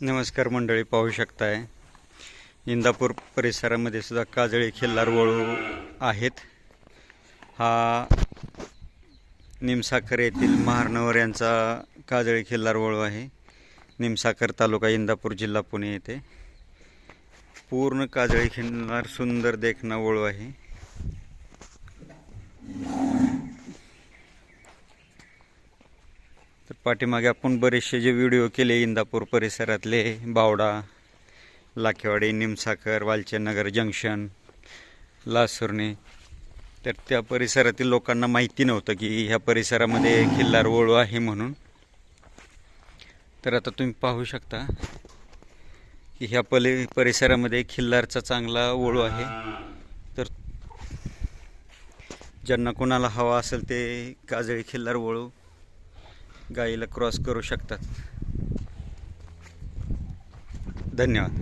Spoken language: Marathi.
नमस्कार मंडळी पाहू शकताय. इंदापूर परिसरामध्ये सुद्धा काजळी खिल्लार वळू आहेत. हा निमसाखर येथील महारनवर यांचा काजळी खिल्लार वळू आहे. निमसाखर तालुका इंदापूर जिल्हा पुणे येथे. पूर्ण काजळी खिल्लार सुंदर देखणा वळू आहे. तर पाठीमागे आपण बरेचसे जे व्हिडिओ केले इंदापूर परिसरातले बावडा लाखेवाडी निमसाखर वालचंदनगर जंक्शन लासुर्णे तर त्या परिसरातील लोकांना माहिती नव्हतं की ह्या परिसरामध्ये खिल्लार वळू आहे म्हणून. तर आता तुम्ही पाहू शकता की ह्या पले परिसरामध्ये खिल्लारचा चांगला वळू आहे. तर ज्यांना कोणाला हवा असेल ते काजळी खिल्लार वळू गाईला क्रॉस करू शकतात. धन्यवाद.